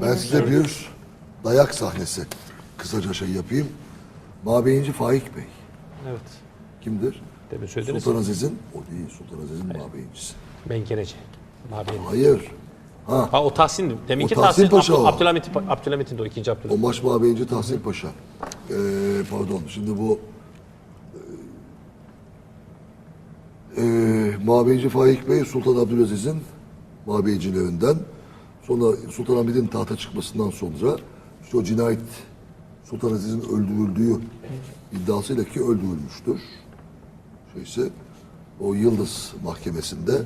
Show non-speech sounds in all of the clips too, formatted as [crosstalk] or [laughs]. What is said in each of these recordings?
Ben size bir dayak sahnesi kısaca şey yapayım. Mabeyinci Faik Bey. Evet. Kimdir? Demin söylediniz. Sultan Aziz'in, o değil Sultan Aziz'in mabeyincisi. Menkereci. Mabeyin. Hayır. Ha, Ha o Tahsin. Deminki O Tahsin Tahsin, Paşa Abdül- o. Abdülhamit, Abdülhamit'in de o ikinci o Abdülhamit. maç mabeyinci Tahsin Paşa. Ee, pardon, şimdi bu ee, mabeyinci Faik Bey Sultan Abdülaziz'in mabeyincilerinden sonra Sultan Hamid'in tahta çıkmasından sonra işte o cinayet Sultan Aziz'in öldürüldüğü iddiasıyla ki öldürülmüştür. Şeyse o Yıldız Mahkemesi'nde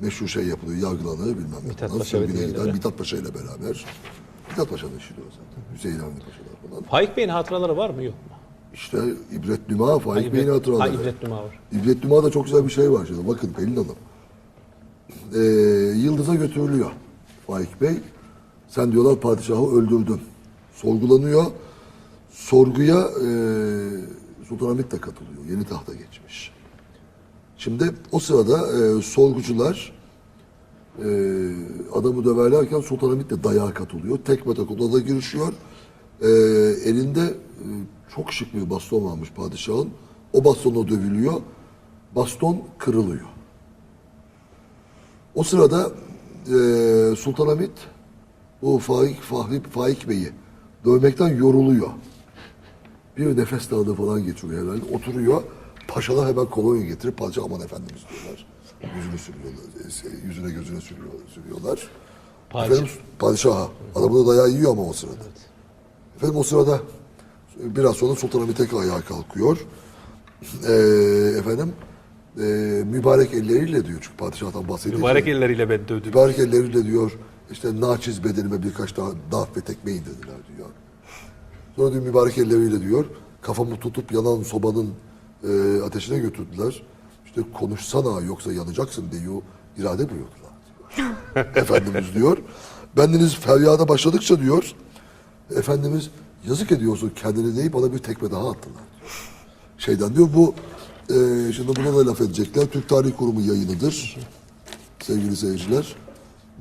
meşhur şey yapılıyor, yargılanır bilmem ne. Mithat. Paşa Sürgüne gider. Mithat Paşa ile beraber. Mithat işi de o zaten. Hüseyin Avni Paşa'lar falan. Faik Bey'in hatıraları var mı yok mu? İşte İbret Nüma, Faik Ha, Bey'in İbret- hatıraları. Ha, İbret Numa var. İbret Nüma da çok güzel bir şey var şimdi. Bakın Pelin Hanım. Ee, Yıldız'a götürülüyor Faik Bey. Sen diyorlar padişahı öldürdün. Sorgulanıyor. Sorguya e, Sultanahmet de katılıyor. Yeni tahta geçmiş. Şimdi o sırada e, sorgucular e, adamı döverlerken Sultanahmet de dayağa katılıyor. Tekme tek odada girişiyor. E, elinde e, çok şık bir baston varmış padişahın. O bastonla dövülüyor. Baston kırılıyor. O sırada e, Sultanahmet bu Faik, Fahri, Faik Bey'i dövmekten yoruluyor. Bir nefes darlığı falan geçiriyor herhalde. Oturuyor. Paşalar hemen kolonya getirip padişah aman efendimiz diyorlar. Yüzünü sürüyorlar. e, Yüzüne gözüne sürüyor, sürüyorlar. Padişah. Efendim padişaha. Adamı da dayağı yiyor ama o sırada. Efendim o sırada biraz sonra Sultanahmet tekrar ayağa kalkıyor. Ee, efendim e, mübarek elleriyle diyor çünkü padişahtan bahsediyor. Mübarek elleriyle ben dövdüm. Mübarek elleriyle diyor işte naçiz bedenime birkaç daha darp ve tekme indirdiler diyor. Sonra diyor mübarek elleriyle diyor kafamı tutup yanan sobanın e, ateşine götürdüler. İşte konuşsana yoksa yanacaksın diyor irade buyurdular diyor. [laughs] Efendimiz diyor. Bendeniz feryada başladıkça diyor Efendimiz yazık ediyorsun kendini deyip bana bir tekme daha attılar diyor. Şeyden diyor bu e, şimdi buna da laf edecekler. Türk Tarih Kurumu yayınıdır. Sevgili seyirciler.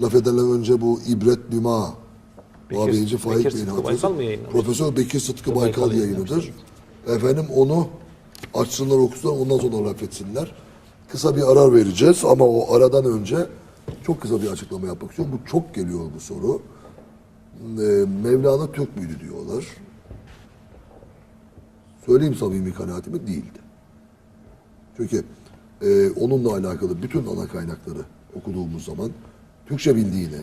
Laf edenler önce bu İbret Nüma Bekir- Mabeyinci Faik Bekir Bey'in Sıtkı. Baykal mı yayınlamış? Profesör Bekir Sıtkı Baykal Baykal yayınıdır. Efendim onu açsınlar okusunlar ondan sonra laf etsinler. Kısa bir ara vereceğiz ama o aradan önce çok kısa bir açıklama yapmak istiyorum. Bu çok geliyor bu soru. Ee, Mevlana Türk müydü diyorlar. Söyleyeyim samimi kanaatimi değildi. Çünkü e, onunla alakalı bütün ana kaynakları okuduğumuz zaman Türkçe bildiğini,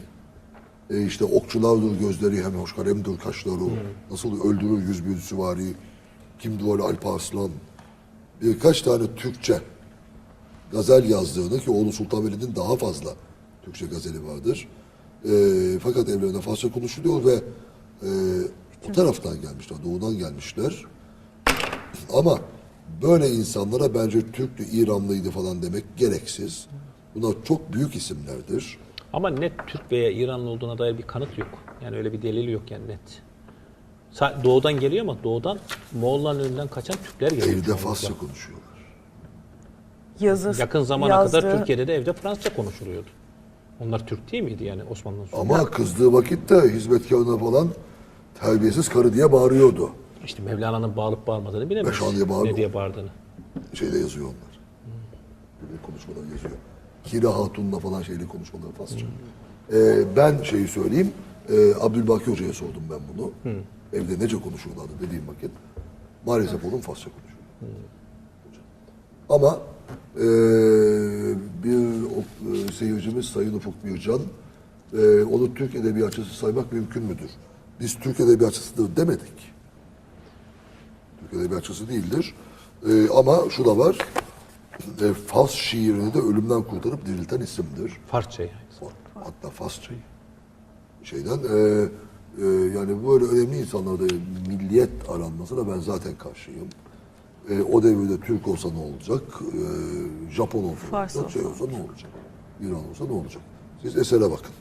e, işte okçulardır gözleri hem hoşkar hemdir kaşları, nasıl öldürür yüz bir süvari, kimdi öyle Alparslan, birkaç tane Türkçe gazel yazdığını ki oğlu Sultan Velid'in daha fazla Türkçe gazeli vardır. E, fakat evlerinde Farsça konuşuluyor ve e, o taraftan gelmişler, doğudan gelmişler. Ama böyle insanlara bence Türklü, İranlıydı falan demek gereksiz. Bunlar çok büyük isimlerdir. Ama net Türk veya İranlı olduğuna dair bir kanıt yok. Yani öyle bir delil yok yani net. Doğudan geliyor ama doğudan Moğolların önünden kaçan Türkler geliyor. Evde. Farsça konuşuyorlar. Yazı, Yakın zamana yazdığı- kadar Türkiye'de de evde Fransızca konuşuluyordu. Onlar Türk değil miydi yani Osmanlı'nın sonra? Ama kızdığı vakitte hizmetkarına falan terbiyesiz karı diye bağırıyordu. İşte Mevlana'nın bağırıp bağırmadığını bilemeyiz. Beşan diye bağırdı. Ne diye bağırdığını. Şeyde yazıyor onlar. Böyle konuşmalar yazıyor. Kira Hatun'la falan şeyle konuşmaları Farsça. Ee, ben şeyi söyleyeyim. E, Abdülbaki Hoca'ya sordum ben bunu. Evde nece konuşuyorlardı dediğim vakit. Maalesef onun Farsça konuşuyor. Ama e, bir o- e, seyircimiz Sayın Ufuk Bircan e, onu Türk edebiyatçısı saymak mümkün müdür? Biz Türk edebiyatçısıdır demedik. Türk edebiyatçısı değildir. E, ama şu da var. E, Fars şiirini de ölümden kurtarıp dirilten isimdir. Farsça yani. Hatta Farsçayı. Şeyden e, e, yani böyle önemli insanlarda milliyet aranmasına ben zaten karşıyım. E, o devirde Türk olsa ne olacak? E, Japon olsa ne Fars olacak? Şey olsa olsa ne olacak? İran olsa ne olacak? Siz esere bakın.